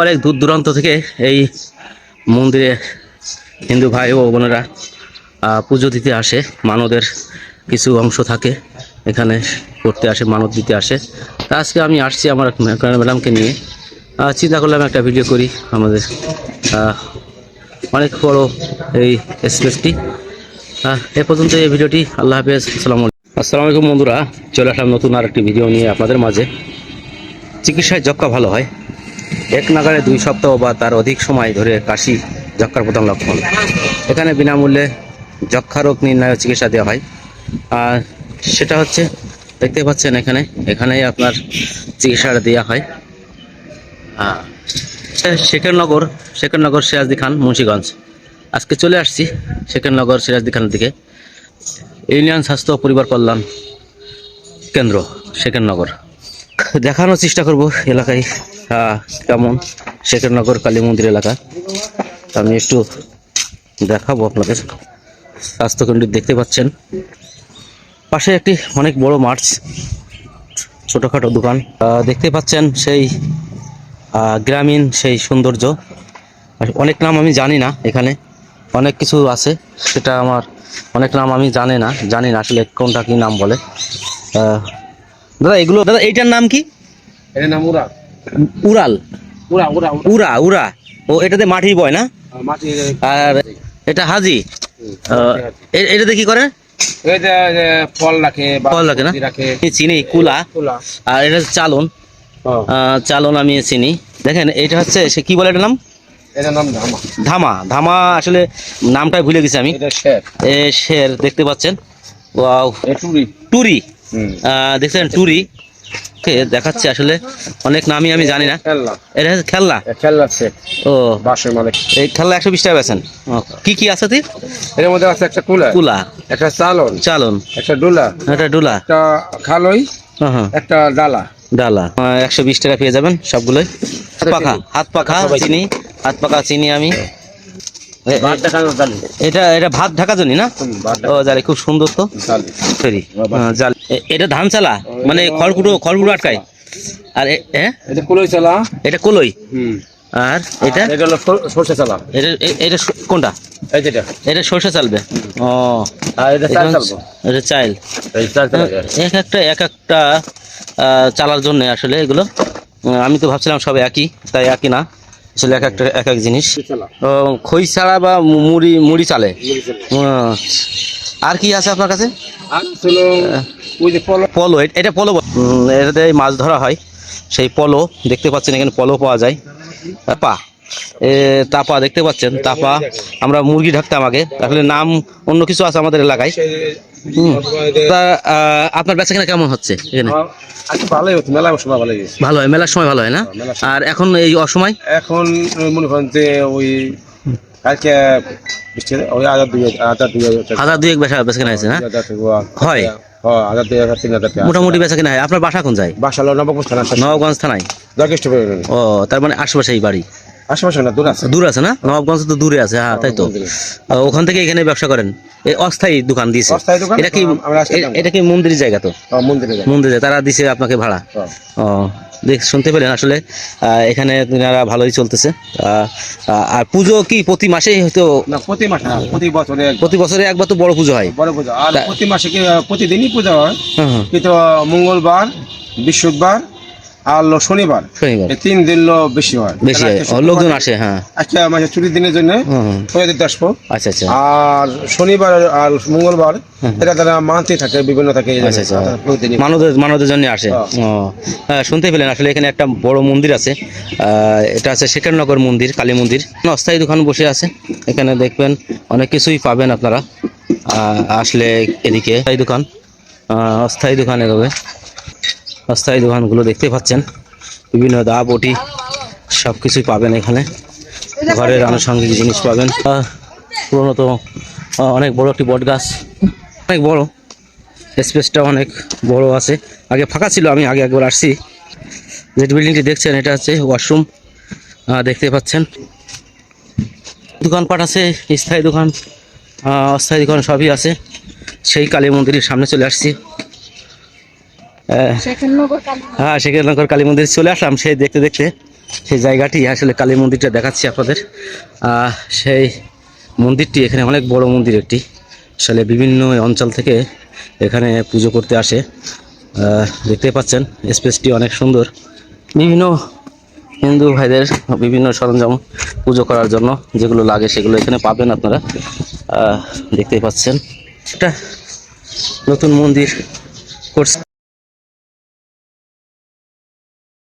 অনেক দূর দূরান্ত থেকে এই মন্দিরে হিন্দু ভাই ও বোনেরা পুজো দিতে আসে। মানদের কিছু অংশ থাকে এখানে করতে আসে মানত দিতে আসে। তা আজকে আমি আসছি আমার ম্যাডামকে নিয়ে। চিন্তা করলাম একটা ভিডিও করি আমাদের অনেক বড় এই স্পেসটি। এ পর্যন্ত এই ভিডিওটি। আল্লাহ হাফেজ। আসসালামু আসসালামু আলাইকুম বন্ধুরা, চলে আসলাম নতুন আর একটি ভিডিও নিয়ে আপনাদের মাঝে। চিকিৎসায় যক্ষা ভালো হয় এক নাগারে দুই সপ্তাহ বা তার অধিক সময় ধরে কাশি যক্ষার প্রধান লক্ষণ। এখানে বিনামূল্যে যক্ষা রোগ নির্ণয় চিকিৎসা দেওয়া হয়। আর সেটা হচ্ছে দেখতে পাচ্ছেন এখানে এখানেই আপনার চিকিৎসাটা দেওয়া হয়। আহ, শেখরনগর শেখরনগর সিরাজদি খান মুন্সীগঞ্জ। আজকে চলে আসছি শেখরনগর সিরাজদি খানের দিকে। ইউনিয়ন স্বাস্থ্য পরিবার কল্যাণ কেন্দ্র শেখরনগর। দেখানোর চেষ্টা করব এলাকায়। কেমন? শেখরনগর কালী মন্দির এলাকা আমি একটু দেখাবো আপনাদের। স্বাস্থ্যকেন্দ্র দেখতে পাচ্ছেন। পাশে একটি অনেক বড় মাঠ ছোটোখাটো দোকান। দেখতে পাচ্ছেন সেই গ্রামীণ সেই সৌন্দর্য। অনেক নাম আমি জানি না এখানে। অনেক কিছু আছে, সেটা আমার অনেক নাম আমি জানি না জানি না আসলে কোনটা কি নাম বলে। দাদা এগুলো দাদা এইটার নাম কি? এর নাম উড়া উড়াল? উড়া উড়া উড়া। উড়া। ও এটাতে মাটি বয় না? আর মাটি আর এটা হাজি? এটাতে কি করে? ফল রাখে ফল রাখে না? চিনি কুলা। আর এটা হচ্ছে চালন। হ্যাঁ চালন আমি চিনি। দেখেন এটা হচ্ছে সে কি বলে এটার নাম? ধামা। ধামা। ধামা আসলে নামটাই ভুলে গেছি আমি। শের। এ শের দেখতে পাচ্ছেন? টুরি। দেখছেন টুরি। দেখাচ্ছে আসলে অনেক নামই আমি জানি না। খেলনা। এটা হচ্ছে খেলনা? এ সেট ও। বাসের মালিক। এই খেলনা একশো বিশ টাকা বেছেন কি কি আছে তুই এর মধ্যে আছে একটা কুলা। কুলা। একটা চালন। চালন। একটা ডুলা। একটা ডুলা। একটা খালই। হ্যাঁ হ্যাঁ। একটা ডালা। ডালা। একশো বিশ টাকা পেয়ে যাবেন সবগুলোই। হাত পাখা। হাত পাখা চিনি। হাত পাখা চিনি আমি। এটা এটা ভাত ঢাকা জনি না? ও খুব সুন্দর তো। সরি জাল। এটা ধান চালা? মানে খড়কুটো খড়কুটো আটকায়? আর এ- এ? এটা কুলই চালা? এটা কলই? আর এটা? এটা হলো সরষে চালা। এটা এটা কোনটা? এই এটা সর্ষে চালবে। ও। আর এটা এটা চাল চালবো। এটা চাইল চাল এক একটা এক একটা চালার জন্য আসলে এগুলো। আমি তো ভাবছিলাম সব একই তাই একই না। আসলে এক একটা এক এক জিনিস। খই ছাড়া বা মুড়ি মুড়ি চালে। আর কি আছে আপনার কাছে? পলো। এটা পলো এটাতে মাছ ধরা হয়। সেই পলো দেখতে পাচ্ছেন এখানে পলো পাওয়া যায়। পা। এ তাপা দেখতে পাচ্ছেন তাপা আমরা মুরগি ঢাকতাম আগে। আসলে নাম অন্য কিছু আছে আমাদের এলাকায়। তা আপনার বেচা কেনা কেমন হচ্ছে এখানে? ভালোই হতো মেলা সময় ভালোই ভালো হয় মেলার সময় ভালো হয় না? আর এখন এই অসময়? এখন মনে করেন যে ওই আজকে হাজার দুই এক বেচা বেচা কেনা না। হয়? হ্যাঁ মোটামুটি বেচা কেনা হয়। আপনার বাসা কোন যায়? বাসা নবগঞ্জ থানা থানায়? ও তার মানে আশেপাশেই বাড়ি? আশেপাশে না দূর আছে। দূর আছে না? নবাবগঞ্জ তো দূরে আছে হ্যাঁ তাই তো। ওখান থেকে এখানে ব্যবসা করেন? অস্থায়ী দোকান দিয়েছে। এটা কি এটা কি মন্দিরের জায়গা তো? মন্দিরে মন্দিরে তারা দিছে আপনাকে ভাড়া। ও। দেখ শুনতে পেলেন আসলে। আহ, এখানে তিনারা ভালোই চলতেছে। আর পুজো কি প্রতি মাসেই হয়তো? না প্রতি মাসে প্রতি বছরে প্রতি বছরে একবার তো বড় পুজো হয়। বড় পূজা। আর প্রতি মাসে কি প্রতিদিনই পূজা হয়। হ্যাঁ হ্যাঁ। কিন্তু মঙ্গলবার বৃহস্পতিবার আর হলো শনিবার। শনিবার। তিন দিন বেশি হয়। বেশি হয়। লোকজন আসে হ্যাঁ। আজকে মানে ছুটির দিনের জন্য হুম। আসব। আচ্ছা আচ্ছা। আর শনিবার আর মঙ্গলবার এটা তারা মানতে থাকে বিভিন্ন থাকে। মানবদের মানবদের জন্য আসে। হ্যাঁ। হ্যাঁ, শুনতে পেলেন। আসলে এখানে একটা বড় মন্দির আছে। আহ, এটা আছে শেখরনগর মন্দির কালী মন্দির। অস্থায়ী দোকান বসে আছে। এখানে দেখবেন অনেক কিছুই পাবেন আপনারা। আহ, আসলে এদিকে অস্থায়ী দোকান। অস্থায়ী দোকান এভাবে অস্থায়ী দোকানগুলো দেখতে পাচ্ছেন। বিভিন্ন দা বটি সব কিছুই পাবেন এখানে। ঘরের আনুষঙ্গিক জিনিস পাবেন। পুরনো তো অনেক বড় একটি বট গাছ। অনেক বড়। স্পেসটা অনেক বড় আছে। আগে ফাঁকা ছিল, আমি আগে একবার আসছি। যে বিল্ডিংটি দেখছেন, এটা হচ্ছে ওয়াশরুম। দেখতে পাচ্ছেন। দোকানপাট আছে, স্থায়ী দোকান। অস্থায়ী দোকান সবই আছে। সেই কালী মন্দিরের সামনে চলে আসছি। হ্যাঁ সেখানকার কালী মন্দির চলে আসলাম। সেই দেখতে দেখতে সেই জায়গাটি, আসলে কালী মন্দিরটা দেখাচ্ছি আপনাদের। সেই মন্দিরটি এখানে অনেক বড় মন্দির একটি। আসলে বিভিন্ন অঞ্চল থেকে এখানে পুজো করতে আসে। দেখতে পাচ্ছেন, স্পেসটি অনেক সুন্দর। বিভিন্ন হিন্দু ভাইদের বিভিন্ন সরঞ্জাম পুজো করার জন্য যেগুলো লাগে সেগুলো এখানে পাবেন আপনারা। দেখতেই পাচ্ছেন, একটা নতুন মন্দির করছে